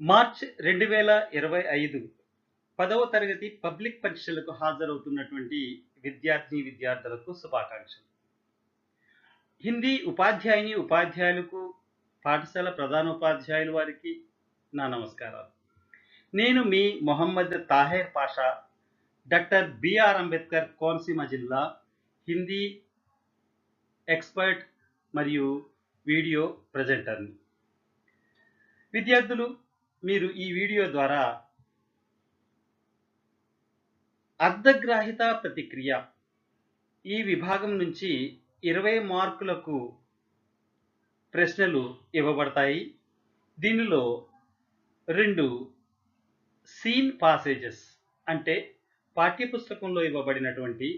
March రెండు వేల ఇరవై ఐదు పదవ తరగతి పబ్లిక్ పరీక్షలకు హాజరవుతున్నటువంటి విద్యార్థిని విద్యార్థులకు శుభాకాంక్షలు. హిందీ ఉపాధ్యాయుని ఉపాధ్యాయులకు పాఠశాల ప్రధానోపాధ్యాయుల వారికి నా నమస్కారాలు. నేను మీ మొహమ్మద్ తాహేర్ పాషా డాక్టర్ బిఆర్ అంబేద్కర్ కోనసీమ జిల్లా హిందీ ఎక్స్పర్ట్ మరియు వీడియో ప్రజెంటర్ని. విద్యార్థులు మీరు ఈ వీడియో ద్వారా అర్ధగ్రాహిత ప్రతిక్రియ ఈ విభాగం నుంచి ఇరవై మార్కులకు ప్రశ్నలు ఇవ్వబడతాయి. దీనిలో రెండు సీన్ పాసేజెస్ అంటే పాఠ్యపుస్తకంలో ఇవ్వబడినటువంటి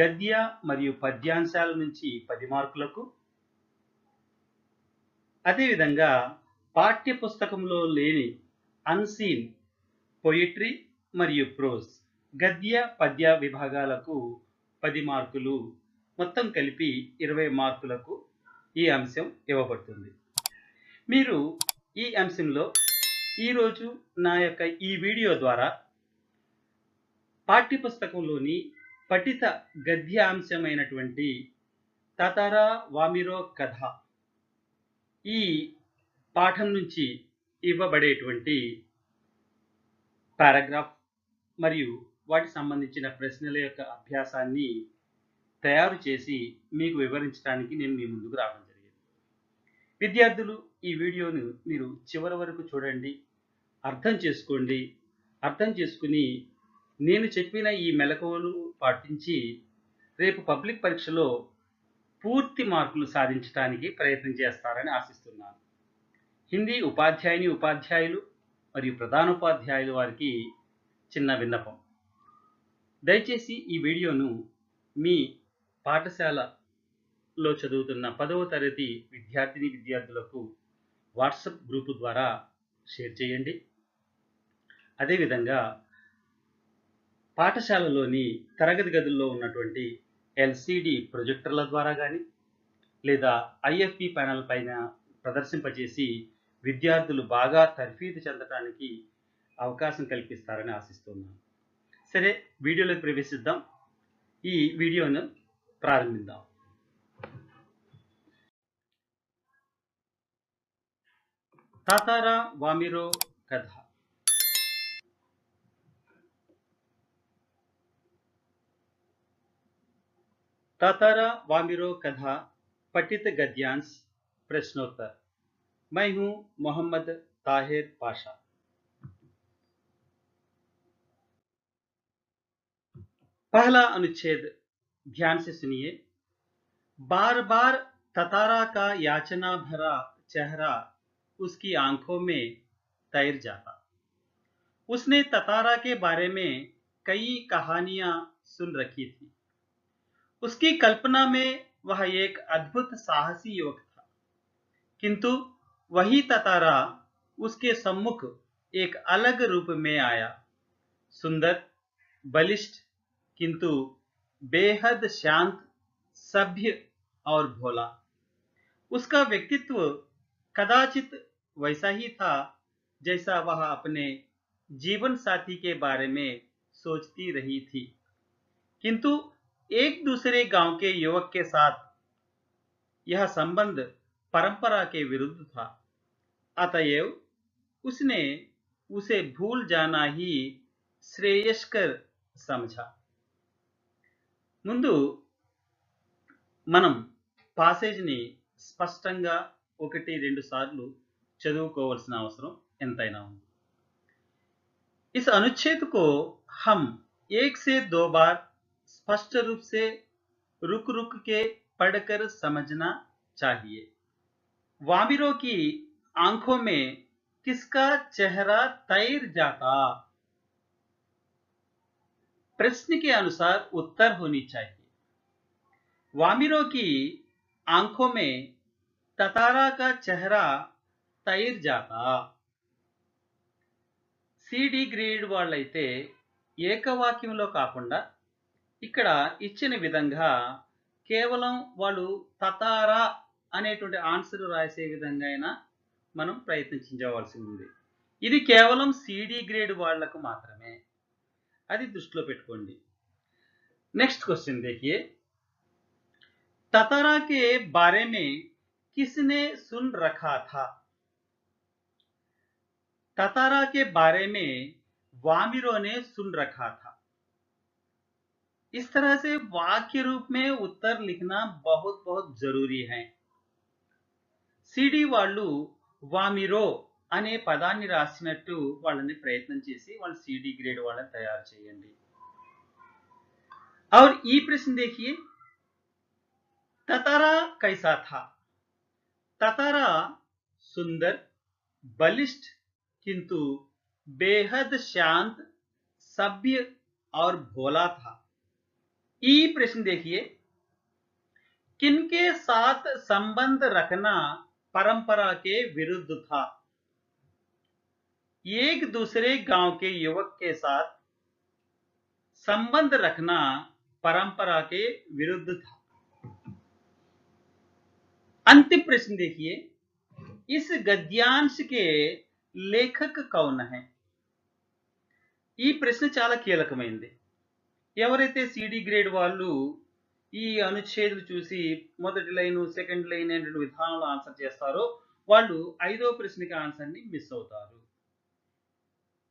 గద్య మరియు పద్యాంశాల నుంచి పది మార్కులకు అదేవిధంగా పాఠ్యపుస్తకంలో లేని అన్సీన్ పొయిట్రీ మరియు ప్రోజ్ గద్య పద్య విభాగాలకు పది మార్కులు మొత్తం కలిపి ఇరవై మార్కులకు ఈ అంశం ఇవ్వబడుతుంది. మీరు ఈ అంశంలో ఈరోజు నా యొక్క ఈ వీడియో ద్వారా పాఠ్యపుస్తకంలోని పఠిత గద్య అంశమైనటువంటి తతరా వామిరో కథ ఈ పాఠం నుంచి ఇవ్వబడేటువంటి పారాగ్రాఫ్ మరియు వాటికి సంబంధించిన ప్రశ్నల యొక్క అభ్యాసాన్ని తయారు చేసి మీకు వివరించడానికి నేను మీ ముందుకు రావడం జరిగింది. విద్యార్థులు ఈ వీడియోను మీరు చివరి వరకు చూడండి అర్థం చేసుకోండి. అర్థం చేసుకుని నేను చెప్పిన ఈ మెలకువలు పాటించి రేపు పబ్లిక్ పరీక్షలో పూర్తి మార్కులు సాధించడానికి ప్రయత్నం చేస్తారని ఆశిస్తున్నాను. హిందీ ఉపాధ్యాయుని ఉపాధ్యాయులు మరియు ప్రధానోపాధ్యాయులు వారికి చిన్న విన్నపం. దయచేసి ఈ వీడియోను మీ పాఠశాలలో చదువుతున్న పదవ తరగతి విద్యార్థిని విద్యార్థులకు వాట్సాప్ గ్రూపు ద్వారా షేర్ చేయండి. అదేవిధంగా పాఠశాలలోని తరగతి గదుల్లో ఉన్నటువంటి ఎల్సిడి ప్రొజెక్టర్ల ద్వారా కానీ లేదా ఐఎఫ్పి ప్యానల్ పైన ప్రదర్శింపజేసి విద్యార్థులు బాగా తర్ఫీదు చెందడానికి అవకాశం కల్పిస్తారని ఆశిస్తున్నాను. సరే వీడియోలోకి ప్రవేశిద్దాం. ఈ వీడియోను ప్రారంభిద్దాం. తాతారా వామిరో కథ. తాతారా వామిరో కథ పఠిత గద్యాన్స్ ప్రశ్నోత్తర్. मैं हूँ मोहम्मद ताहिर पाशा। पहला अनुच्छेद, ध्यान से सुनिए। बार बार ततारा का याचना भरा चेहरा उसकी आँखों में तैर जाता। उसने ततारा के बारे में कई कहानियाँ सुन रखी थी। उसकी कल्पना में वह एक अद्भुत साहसी युवक था। किंतु वही ततारा उसके सम्मुख एक अलग रूप में आया। सुंदर, बलिष्ठ, किंतु बेहद शांत, सभ्य और भोला। उसका व्यक्तित्व कदाचित वैसा ही था जैसा वह अपने जीवन साथी के बारे में सोचती रही थी। किंतु एक दूसरे गाँव के युवक के साथ यह संबंध परंपरा के विरुद्ध था। अतएव उसने उसे भूल जाना ही శ్రేయస్కర్ సమझ ముందు మనం పాసేజ్ని స్పష్టంగా ఒకటి, రెండు సార్లు చదువుకోవాల్సిన అవసరం ఎంతైనా ఉంది. इस अनुच्छेद को हम एक से दो बार स्पष्ट रूप से रुक रुक के पढ़कर समझना चाहिए वाबिरों की आंखों में किसका चेहरा तैर जाता प्रश्न के अनुसार उत्तर होनी चाहिए वामिरों की आंखों में ततारा का चेहरा तैर जाता సిడి గ్రేడ్ వాళ్ళైతే ఏకవాక్యంలో కాకుండా ఇక్కడ ఇచ్చిన విధంగా కేవలం వాళ్ళు తతారా అనేటువంటి ఆన్సర్ రాసే విధంగా అయినా మనం ప్రయత్నించవలసి ఉంది ఇది కేవలం సిడి గ్రేడ్ వాళ్లకు మాత్రమే అది దృష్టిలో పెట్టుకోండి నెక్స్ట్ क्वेश्चन देखिए ततारा के बारे में किसने सुन रखा था ततारा के बारे में वामिरो ने सुन रखा था इस तरह से वाक्य रूप में उत्तर लिखना बहुत बहुत जरूरी है సిడి వాళ్ళు వామిరో అనే పదాన్ని రాసినట్టు వాళ్ళని ప్రయత్నం చేసి వాళ్ళు సిడి గ్రేడ్ వాళ్ళని తయారు చేయండి और ఈ ప్రశ్న देखिए ततारा कैसा था ततारा सुंदर बलिष्ठ किंतु बेहद शांत सभ्य और भोला था ई प्रश्न देखिए किनके साथ संबंध रखना परंपरा के विरुद्ध था एक दूसरे गांव के युवक के साथ संबंध रखना परंपरा के विरुद्ध था अंतिम प्रश्न देखिए इस गद्यांश के లేఖక్ కౌన్ హై ఈ ప్రశ్న చాలా కీలకమైంది ఎవరైతే సిడి గ్రేడ్ వాళ్ళు ఈ అనుచ్ఛేదులు చూసి మొదటి లైన్ సెకండ్ లైన్ అనేటువంటి విధానంలో ఆన్సర్ చేస్తారో. వాళ్ళు ఐదో ప్రశ్నకి ఆన్సర్ని మిస్ అవుతారు.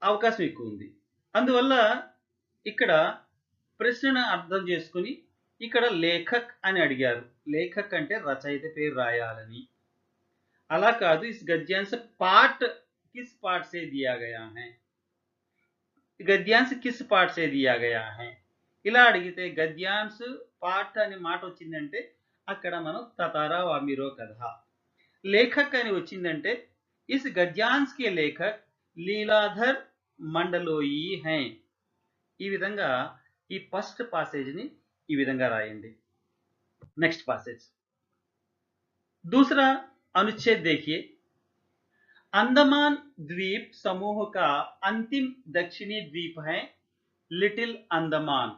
అవకాశం ఎక్కువ ఉంది. అందువల్ల ఇక్కడ ప్రశ్నను అర్థం చేసుకుని ఇక్కడ లేఖక్ అని అడిగారు. లేఖక్ అంటే రచయిత పేరు రాయాలని. అలా కాదు ఇస్ గద్యాంశ పార్ట్ కిస్ పార్ట్ సే దియా గయా హై. గద్యాంశ కిస్ పార్ట్ సే దియా గయా హై. ఇలా అడిగితే గద్యాంశ పార్ట్ అనే మాట వచ్చిందంటే అక్కడ మనం తతారా వామిరో కథ లేఖక్ అని వచ్చిందంటే ఇస్ గద్యాంశ్ కే లేఖక్ లీలాధర్ మండలోయి హై ఈ విధంగా ఈ ఫస్ట్ పాసేజ్ని ఈ విధంగా రాయండి నెక్స్ట్ పాసేజ్ दूसरा अनुच्छेद देखिए अंडमान द्वीप समूह का अंतिम दक्षिणी द्वीप है लिटिल अंडमान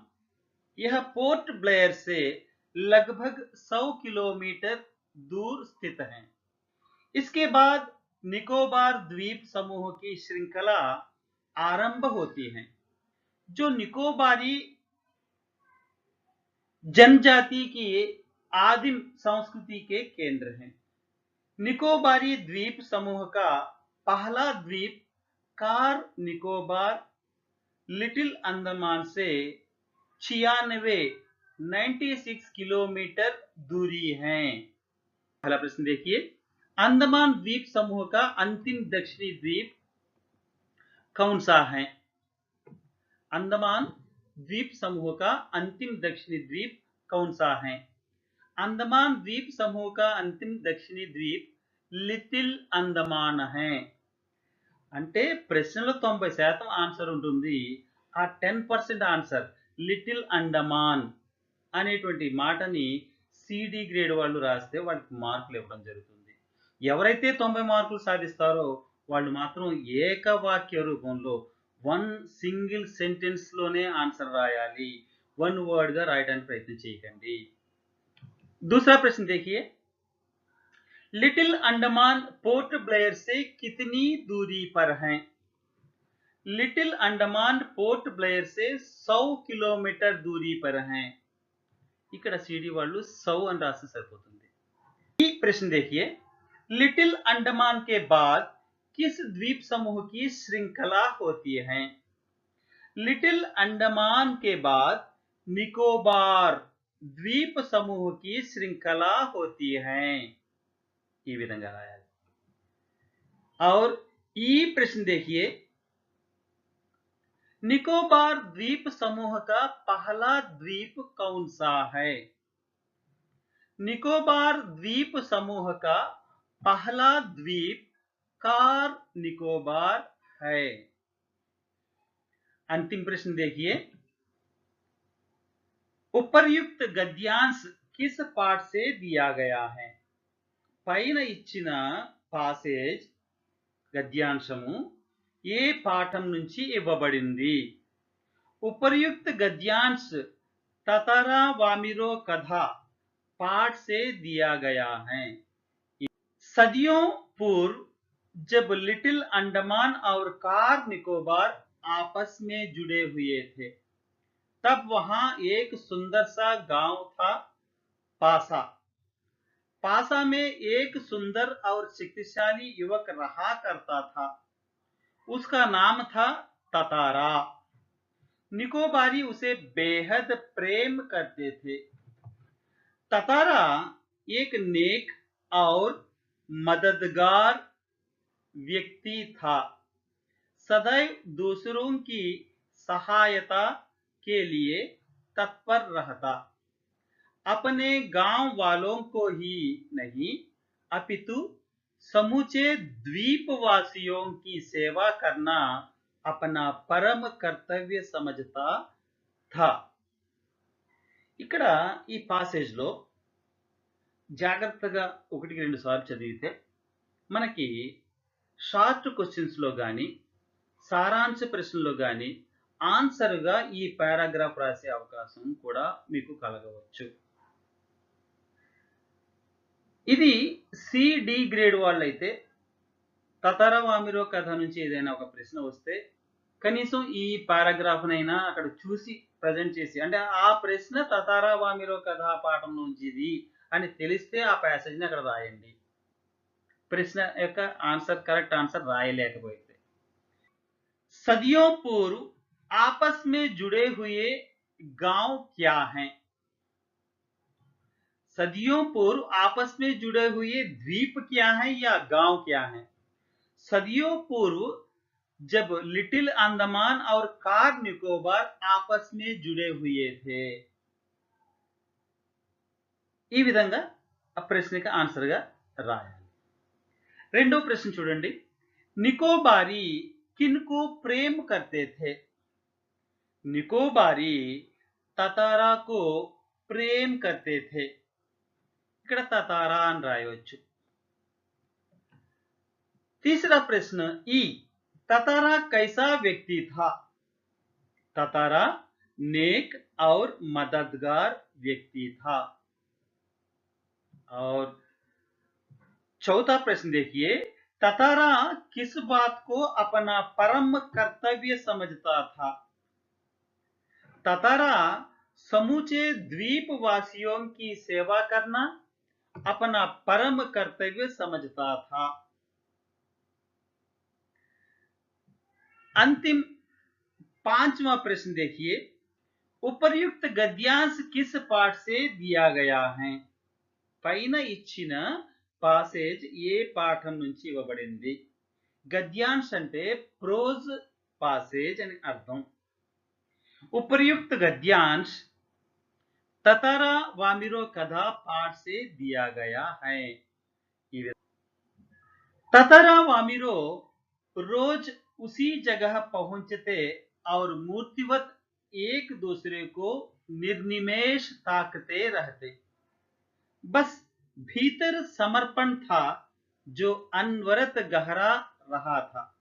यह पोर्ट ब्लेयर से लगभग 100 किलोमीटर दूर स्थित है। इसके बाद निकोबार द्वीप समूह की श्रृंखला आरंभ होती है, जो निकोबारी जनजाति की आदिम संस्कृति के केंद्र हैं। निकोबारी द्वीप समूह का पहला द्वीप कार निकोबार लिटिल अंडमान से छियानवे 96 किलोमीटर दूरी है पहला प्रश्न देखिए अंडमान द्वीप समूह का अंतिम दक्षिणी द्वीप कौन सा है अंडमान द्वीप समूह का अंतिम दक्षिणी द्वीप कौन सा है अंडमान द्वीप समूह का अंतिम दक्षिणी द्वीप లిటిల్ అండమాన్ హే అంటే ప్రశ్నలో తొంభై శాతం ఆన్సర్ ఉంటుంది ఆ ten percent answer little Andaman అనేటువంటి మాటని సిడి గ్రేడ్ వాళ్ళు రాస్తే వాళ్ళకి మార్కులు ఇవ్వడం జరుగుతుంది ఎవరైతే తొంభై మార్కులు సాధిస్తారో వాళ్ళు మాత్రం ఏకవాక్య రూపంలో వన్ సింగిల్ సెంటెన్స్ లోనే ఆన్సర్ రాయాలి వన్ వర్డ్ గా రాయడానికి ప్రయత్నం చేయకండి दूसरा प्रश्न देखिए लिटिल अंडमान पोर्ट ब्लेयर से कितनी दूरी पर है लिटिल अंडमान पोर्ट ब्लेयर से 100 किलोमीटर दूरी पर है ఇక్కడ సిడి వాళ్ళు సౌ అని రాస్తే సరిపోతుంది ఈ ప్రశ్న देखिए लिटिल अंडमान के बाद किस द्वीप समूह की श्रृंखला होती है लिटिल अंडमान के बाद निकोबार द्वीप समूह की श्रृंखला होती है ఈ విధంగా రాయాలి और ఈ प्रश्न देखिए निकोबार द्वीप समूह का पहला द्वीप कौन सा है निकोबार द्वीप समूह का पहला द्वीप कार निकोबार है अंतिम प्रश्न देखिए उपर्युक्त गद्यांश किस पाठ से दिया गया है పైన ఇచ్చిన పాసేజ్ గద్యాంశము ఏ పాఠం నుంచి ఇవ్వబడింది उपर्युक्त गद्यांश ततारा वामिरो कथा पाठ से दिया गया है सदियों पूर्व जब लिटिल अंडमान और कार निकोबार आपस में जुड़े हुए थे तब वहां एक सुंदर सा गांव था पासा पासा में एक सुंदर और शक्तिशाली युवक रहा करता था उसका नाम था ततारा। निकोबारी उसे बेहद प्रेम करते थे। ततारा एक नेक और मददगार व्यक्ति था। सदैव दूसरों की सहायता के लिए तत्पर रहता। अपने गाँव वालों को ही नहीं, अपितु समूचे द्वीपवासियों की सेवा करना अपना परम कर्तव्य समझता था। ఇక్కడ ఈ పాసేజ్లో జాగ్రత్తగా ఒకటికి రెండు సార్లు చదివితే మనకి షార్ట్ క్వశ్చన్స్లో కానీ సారాంశ ప్రశ్నలో కానీ ఆన్సర్గా ఈ పారాగ్రాఫ్ రాసే అవకాశం కూడా మీకు కలగవచ్చు ఇది సిడి గ్రేడ్ వాళ్ళైతే తతరవామిరో కథ నుంచి ఏదైనా ఒక ప్రశ్న వస్తే కనీసం ఈ పారాగ్రాఫ్నైనా అక్కడ చూసి ప్రజెంట్ చేసి అంటే ఆ ప్రశ్న తతారావామిరో కథా పాఠం నుంచిది అని తెలిస్తే ఆ ప్యాసేజ్ని అక్కడ రాయండి ప్రశ్న యొక్క ఆన్సర్ కరెక్ట్ ఆన్సర్ రాయలేకపోతే सदियों पूर्व आपस में जुड़े हुए गांव क्या हैं सदियों पूर्व आपस में जुड़े हुए द्वीप क्या हैं या गांव क्या हैं सदियों पूर्व जब लिटिल अंडमान और कार निकोबार आपस में जुड़े हुए थे ఈ విధంగా ఆ ప్రశ్నకి ఆన్సర్గా రాయాలి రెండో ప్రశ్న చూడండి నికోబారి किनको प्रेम करते थे निकोबारी తతారా को ప్రేమ్ करते थे ఇక్కడ తతారా అని రాయవచ్చు तीसरा प्रश्न ई ततारा कैसा व्यक्ति था ततारा नेक और मददगार व्यक्ति था और चौथा प्रश्न देखिए ततारा किस बात को अपना परम कर्तव्य समझता था ततारा समूचे द्वीपवासियों की सेवा करना अपना परम कर्तव्य समझता था अंतिम पांचवा प्रश्न देखिए उपर्युक्त गद्यांश किस पाठ से दिया गया है పైన ఇచ్చిన పాసేజ్ ఏ పాఠం నుంచి ఇవ్వబడింది గద్యాంశ్ అంటే ప్రోజ్ పాసేజ్ అని అర్థం उपयुक्त गद्यांश ततारा वामिरो कथा पाठ से दिया गया है। ततारा वामिरो रोज उसी जगह पहुँचते और मूर्तिवत एक दूसरे को निर्निमेश ताकते रहते। बस भीतर समर्पण था जो अनवरत गहरा रहा था।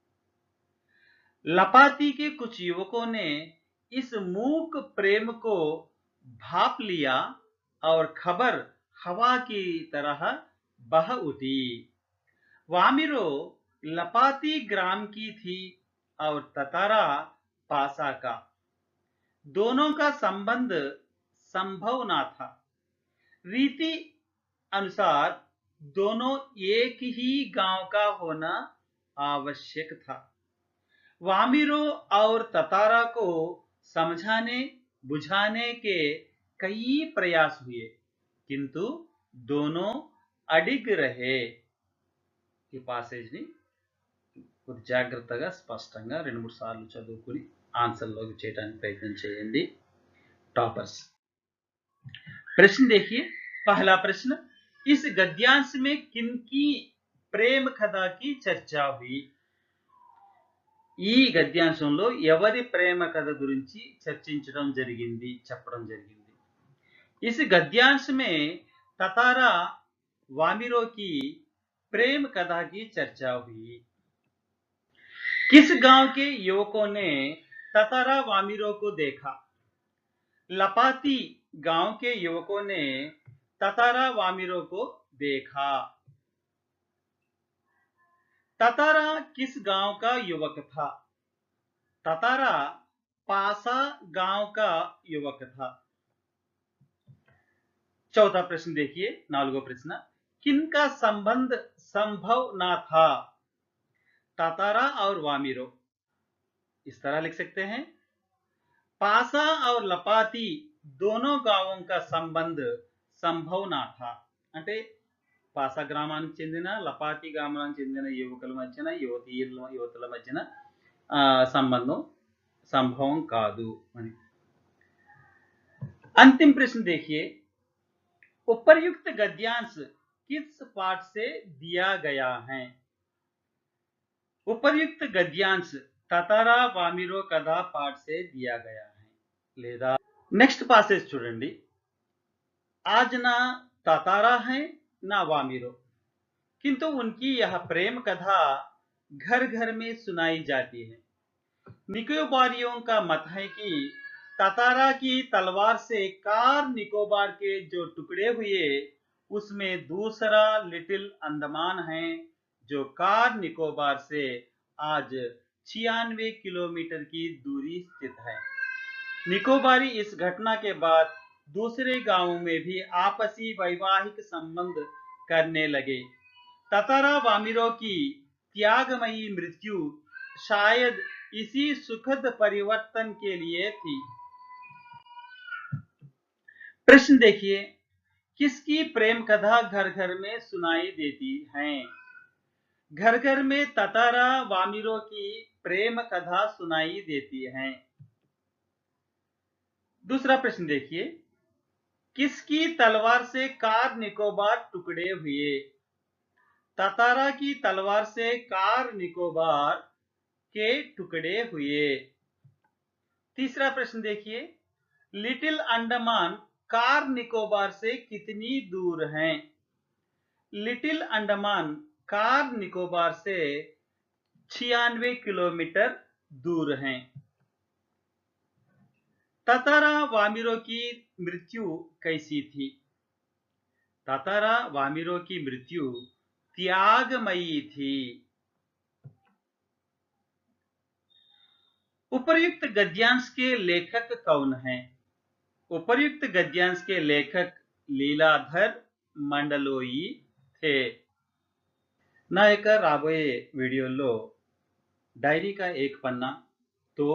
लपाती के कुछ युवकों ने इस मूक प्रेम को भाप लिया और खबर हवा की तरह बह उठी। वामिरो लपाती ग्राम की थी और ततारा पासा का। दोनों का संबंध संभव ना था। रीति अनुसार दोनों एक ही गाँव का होना आवश्यक था। वामिरो और ततारा को समझाने बुझाने के कई प्रयास हुए किंतु दोनों అడిగ్ రహే ఈ పాసేజ్ని కొద్ది జాగ్రత్తగా స్పష్టంగా రెండు మూడు సార్లు చదువుకుని ఆన్సర్లోకి చేయడానికి ప్రయత్నం చేయండి टॉपर्स प्रश्न देखिए पहला प्रश्न इस गद्यांश में किनकी प्रेम कथा की चर्चा हुई ఈ గద్యాంశంలో ఎవరి ప్రేమ కథ గురించి చర్చించడం జరిగింది చెప్పడం జరిగింది इस गद्यांश में ततारा वामिरो की प्रेम कथा की चर्चा हुई किस गांव के युवकों ने ततारा वामिरो को देखा लपाती गांव के युवकों ने ततारा वामिरो को देखा ततारा किस गाँव का युवक था? ततारा पासा गाँव का युवक था। चौथा प्रश्न देखिए, नालगो प्रश्न। किनका संबंध संभव ना था? तातारा और वामिरो। इस तरह लिख सकते हैं। पासा और लपाती दोनों गाँवों का संबंध संभव ना था। అంటే पास గ్రామానికి चंदना लपाटी గ్రామానికి चंदन युवक मध्य युवती युवत मध्य संबंध संभव का अंतिम प्रश्न देखिए उपर्युक्त गद्यांश किस पाठ से दिया गया है उपर्युक्त गद्यांश ततारा वामिरो कदा पाठ से दिया गया है लेदा नेक्स्ट पासेज चूँ आजना ततारा है ना वामिरो किंतु उनकी यह प्रेम कथा घर घर में सुनाई जाती है। निकोबारियों का मत है कि तातारा की तलवार से कार निकोबार के जो टुकड़े हुए, उसमें दूसरा लिटिल अंडमान है, जो कार निकोबार से आज छियानवे किलोमीटर की दूरी स्थित है। निकोबारी इस घटना के बाद दूसरे गाँवों में भी आपसी वैवाहिक संबंध करने लगे। ततारा वामिरो की त्यागमयी मृत्यु शायद इसी सुखद परिवर्तन के लिए थी। प्रश्न देखिए, किसकी प्रेम कथा घर घर में सुनाई देती है? घर घर में ततारा वामिरो की प्रेम कथा सुनाई देती है। दूसरा प्रश्न देखिए किसकी तलवार से कार निकोबार टुकड़े हुए? ततारा की तलवार से कार निकोबार के टुकड़े हुए। तीसरा प्रश्न देखिए। लिटिल अंडमान कार निकोबार से कितनी दूर है? लिटिल अंडमान कार निकोबार से छियानवे किलोमीटर दूर हैं। ततारा वामिरो की मृत्यु कैसी थी ततारा वामिरो की मृत्यु त्यागमयी थी उपर्युक्त गद्यांश के लेखक कौन हैं उपर्युक्त गद्यांश के लेखक लीलाधर మండలోయి थे నా యొక్క రాబోయే వీడియోల్లో డైరీకా ఏక్ పన్నా తో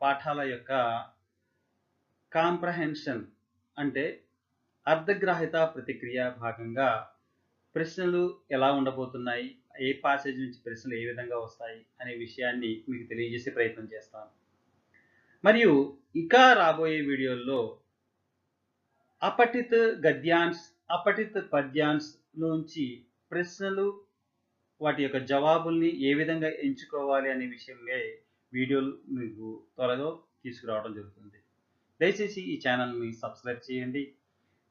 పాఠాల యొక్క కాంప్రహెన్షన్ అంటే అర్ధగ్రాహిత ప్రతిక్రియ భాగంగా ప్రశ్నలు ఎలా ఉండబోతున్నాయి ఏ పాసేజ్ నుంచి ప్రశ్నలు ఏ విధంగా వస్తాయి అనే విషయాన్ని మీకు తెలియజేసే ప్రయత్నం చేస్తాను. మరియు ఇంకా రాబోయే వీడియోల్లో అపఠిత్ గద్యాంశ్ అపఠిత్ పద్యాంశ్ నుంచి ప్రశ్నలు వాటి యొక్క జవాబుల్ని ఏ విధంగా ఎంచుకోవాలి అనే విషయమే వీడియోలు మీకు త్వరగా తీసుకురావడం జరుగుతుంది. దయచేసి ఈ ఛానల్ని సబ్స్క్రైబ్ చేయండి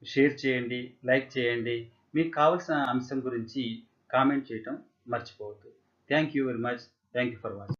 షేర్ చేయండి లైక్ చేయండి. మీకు కావలసిన అంశం గురించి కామెంట్ చేయటం మర్చిపోవద్దు. Thank you very much thank you for watching